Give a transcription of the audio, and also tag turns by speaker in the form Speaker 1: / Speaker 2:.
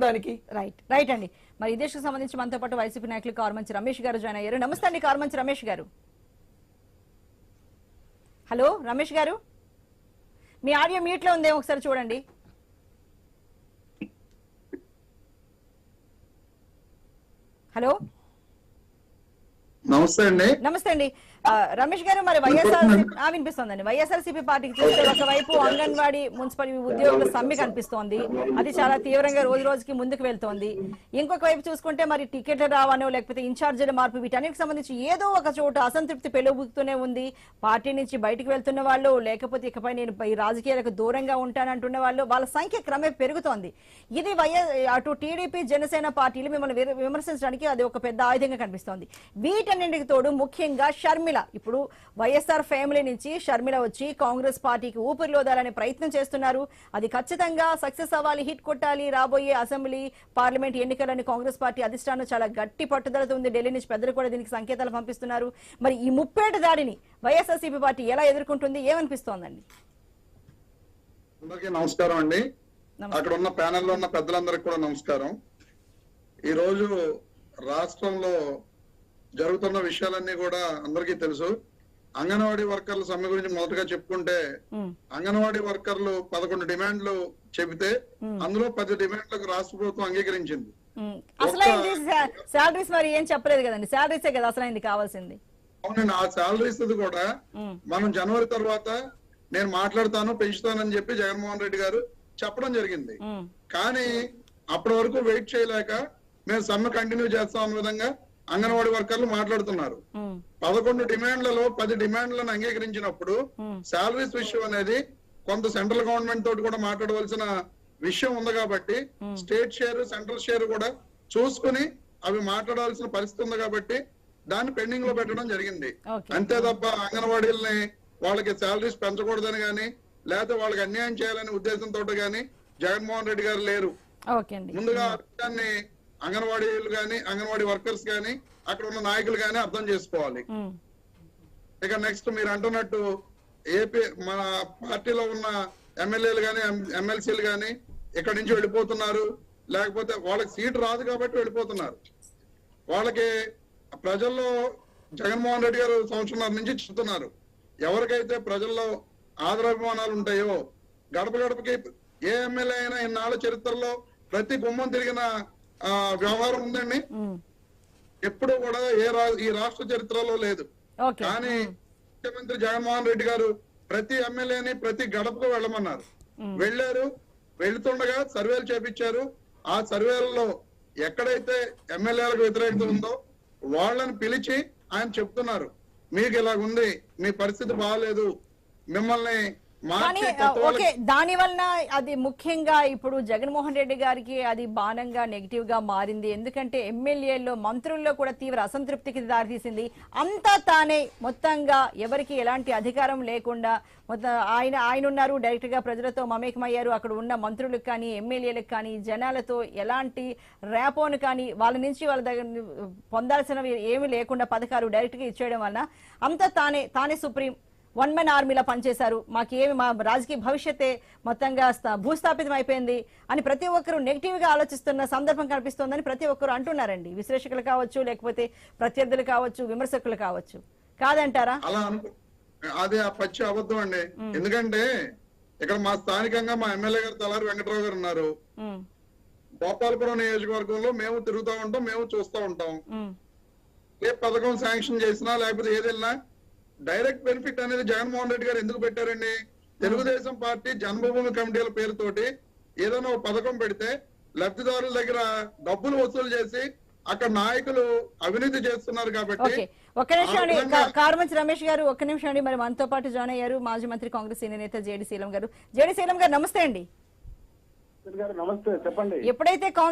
Speaker 1: దానికి
Speaker 2: right right అండి. మరి ఇదే సంబంధించి మనతో పాటు వైసీపీ నాయకులు కార్మంచి రమేష్ గారు జాయిన్ అయ్యారు. నమస్తే అండి కార్మంచి రమేష్ గారు. హలో రమేష్ గారు? మీ ఆడియో మ్యూట్లో ఉందేమో ఒకసారి చూడండి. హలో
Speaker 3: నమస్తే అండి.
Speaker 2: నమస్తే అండి. రమేష్ గారు మరి వైఎస్ఆర్ వినిపిస్తోందండి. వైఎస్ఆర్సీపీ పార్టీకి చూస్తే ఒకవైపు అంగన్వాడీ మున్సిపల్ ఉద్యోగుల సమ్మె కనిపిస్తోంది. అది చాలా తీవ్రంగా రోజు రోజుకి ముందుకు వెళ్తోంది. ఇంకొక వైపు చూసుకుంటే మరి టికెట్లు రావనో లేకపోతే ఇన్ఛార్జీల మార్పు వీటన్నిటికి సంబంధించి ఏదో ఒక చోట అసంతృప్తి పెలుగుతూనే ఉంది. పార్టీ నుంచి బయటకు వెళ్తున్న వాళ్ళు లేకపోతే ఇకపై నేను ఈ రాజకీయాలకు దూరంగా ఉంటానంటున్న వాళ్ళు వాళ్ళ సంఖ్య క్రమే పెరుగుతోంది. ఇది వైఎస్ అటు టీడీపీ జనసేన పార్టీలు మిమ్మల్ని విమర్శించడానికి అది ఒక పెద్ద ఆయుధంగా కనిపిస్తోంది. వీటన్నింటికి తోడు ముఖ్యంగా షర్మిల. ఇప్పుడు వైఎస్ఆర్ ఫ్యామిలీ నుంచి షర్మిల వచ్చి కాంగ్రెస్ పార్టీకి ఊపిరిలోదాలనే ప్రయత్నం చేస్తున్నారు. అది ఖచ్చితంగా సక్సెస్ అవ్వాలి హిట్ కొట్టాలి రాబోయే అసెంబ్లీ పార్లమెంట్ ఎన్నికలని కాంగ్రెస్ పార్టీ అధిష్టానం చాలా గట్టి పట్టుదలతో ఉంది. ఢిల్లీ నుంచి పెద్దలు కూడా దీనికి సంకేతాలు పంపిస్తున్నారు. మరి ఈ ముప్పేట దాడిని వైఎస్ఆర్సీపీ పార్టీ ఎలా ఎదుర్కొంటుంది? ఏమనిపిస్తోందండి?
Speaker 3: అందరికీ నమస్కారం అండి. అక్కడ ఉన్న ప్యానెల్లో ఉన్న పెద్దలందరికీ కూడా నమస్కారం. ఈ రోజు రాష్ట్రంలో జరుగుతున్న విషయాలన్నీ కూడా అందరికీ తెలుసు. అంగన్వాడీ వర్కర్ల సమ్మె గురించి మొదటగా చెప్పుకుంటే అంగన్వాడీ వర్కర్లు పదకొండు డిమాండ్లు చెబితే అందులో పది డిమాండ్లకు రాష్ట్ర ప్రభుత్వం అంగీకరించింది.
Speaker 2: ఉమ్. అసలైంది శాలరీస్ మరి ఏం చెప్పలేదు కదండి. శాలరీసే కదా అసలైంది కావాల్సింది.
Speaker 3: అవునండి ఆ శాలరీస్ కూడా మనం జనవరి తర్వాత నేను మాట్లాడతాను పెంచుతానని చెప్పి జగన్మోహన్ రెడ్డి గారు చెప్పడం జరిగింది. కానీ అప్పటి వరకు వెయిట్ చేయలేక మేము సమ్మె కంటిన్యూ చేస్తాం అన్న విధంగా అంగన్వాడీ వర్కర్లు మాట్లాడుతున్నారు. పదకొండు డిమాండ్లలో పది డిమాండ్లను అంగీకరించినప్పుడు. శాలరీస్ విషయం అనేది కొంత సెంట్రల్ గవర్నమెంట్ తోటి కూడా మాట్లాడవలసిన విషయం ఉంది కాబట్టి స్టేట్ షేర్ సెంట్రల్ షేర్ కూడా చూసుకుని అవి మాట్లాడాల్సిన పరిస్థితి ఉంది కాబట్టి దాన్ని పెండింగ్లో పెట్టడం జరిగింది. అంతే తప్ప అంగన్వాడీలని వాళ్ళకి శాలరీస్ పెంచకూడదని గాని లేకపోతే వాళ్ళకి అన్యాయం చేయాలనే ఉద్దేశంతో గాని జగన్మోహన్ రెడ్డి గారు లేరు. ముందుగా ఆ విషయాన్ని అంగన్వాడీలు గాని అంగన్వాడీ వర్కర్స్ గాని అక్కడ ఉన్న నాయకులు గాని అర్థం చేసుకోవాలి. ఇక నెక్స్ట్ మీరు అంటున్నట్టు ఏపీ మన పార్టీలో ఉన్న ఎమ్మెల్యేలు గాని ఎమ్మెల్సీలు గాని ఇక్కడ నుంచి వెళ్ళిపోతున్నారు? లేకపోతే వాళ్ళకి సీట్ రాదు కాబట్టి వెళ్ళిపోతున్నారు. వాళ్ళకి ప్రజల్లో జగన్మోహన్ రెడ్డి గారు సంవత్సరం నుంచి చెప్తున్నారు. ఎవరికైతే ప్రజల్లో ఆదరాభిమానాలు ఉంటాయో గడప గడపకి ఏ ఎమ్మెల్యే అయినా ఇన్నాళ్ళ చరిత్రలో ప్రతి గుమ్మం తిరిగిన వ్యవహారం ఉందండి. ఎప్పుడు కూడా ఏ రా ఈ రాష్ట్ర చరిత్రలో లేదు. కానీ ముఖ్యమంత్రి జగన్మోహన్ రెడ్డి గారు ప్రతి ఎమ్మెల్యేని ప్రతి గడపకు వెళ్ళమన్నారు. వెళ్ళారు వెళ్తుండగా సర్వేలు చేపించారు. ఆ సర్వేలలో ఎక్కడైతే ఎమ్మెల్యేలకు వ్యతిరేకత ఉందో వాళ్ళని పిలిచి ఆయన చెప్తున్నారు. మీకు ఇలాగ ఉంది మీ పరిస్థితి బాగాలేదు మిమ్మల్ని
Speaker 2: ఓకే దాని వలన అది ముఖ్యంగా ఇప్పుడు జగన్మోహన్ రెడ్డి గారికి అది బాణంగా నెగిటివ్గా మారింది. ఎందుకంటే ఎమ్మెల్యేల్లో మంత్రుల్లో కూడా తీవ్ర అసంతృప్తికి దారితీసింది. అంతా తానే మొత్తంగా ఎవరికి ఎలాంటి అధికారం లేకుండా మొత్తం ఆయన ఆయన ఉన్నారు డైరెక్ట్గా ప్రజలతో మమేకమయ్యారు. అక్కడ ఉన్న మంత్రులకు కానీ ఎమ్మెల్యేలకు కానీ జనాలతో ఎలాంటి ర్యాపోను కానీ వాళ్ళ నుంచి వాళ్ళ దగ్గర పొందాల్సినవి ఏమీ లేకుండా పథకాలు డైరెక్ట్గా ఇచ్చేయడం వలన అంతా తానే తానే సుప్రీం వన్ మెన్ ఆర్మీలా పనిచేశారు. మాకేమి మా రాజకీయ భవిష్యత్తే మొత్తంగా స్థ- భూస్థాపితం అయిపోయింది అని ప్రతి ఒక్కరు నెగిటివ్గా ఆలోచిస్తున్న సందర్భం కనిపిస్తోందని ప్రతి ఒక్కరు అంటున్నారండి. విశ్లేషకులు కావచ్చు లేకపోతే ప్రత్యర్థులు కావచ్చు విమర్శకులు కావచ్చు. కాదంటారా?
Speaker 3: అలా అదే ఆ పచ్చి అబద్ధం అండి. ఎందుకంటే ఇక్కడ మా స్థానికంగా మా ఎమ్మెల్యే గారు తలారి వెంకటరావు గారు ఉన్నారు. గోపాలపురం నియోజకవర్గంలో మేము తిరుగుతూ ఉంటాం మేము చూస్తూ ఉంటాం. ఏ పథకం శాంక్షన్ చేసినా లేకపోతే ఏదైనా డైరెక్ట్ బెనిఫిట్ అనేది జగన్మోహన్ రెడ్డి గారు ఎందుకు పెట్టారండి? తెలుగుదేశం పార్టీ జన్మభూమి కమిటీల పేరుతోటి ఏదైనా ఒక పథకం పెడితే లబ్ధిదారుల దగ్గర డబ్బులు వసూలు చేసి అక్కడ నాయకులు అవినీతి చేస్తున్నారు కాబట్టి
Speaker 2: ఓకే. ఒక్క నిమిషం అండి. కారుమంచి రమేష్ గారు ఒక్క నిమిషం అండి. మరి మనతో పాటు జాయిన్ అయ్యారు మాజీ మంత్రి కాంగ్రెస్ సీనియర్ నేత జేడి శీలం గారు. జేడి శీలం గారు నమస్తే అండి.
Speaker 4: గారు నమస్తే చెప్పండి.
Speaker 2: ఎప్పుడైతే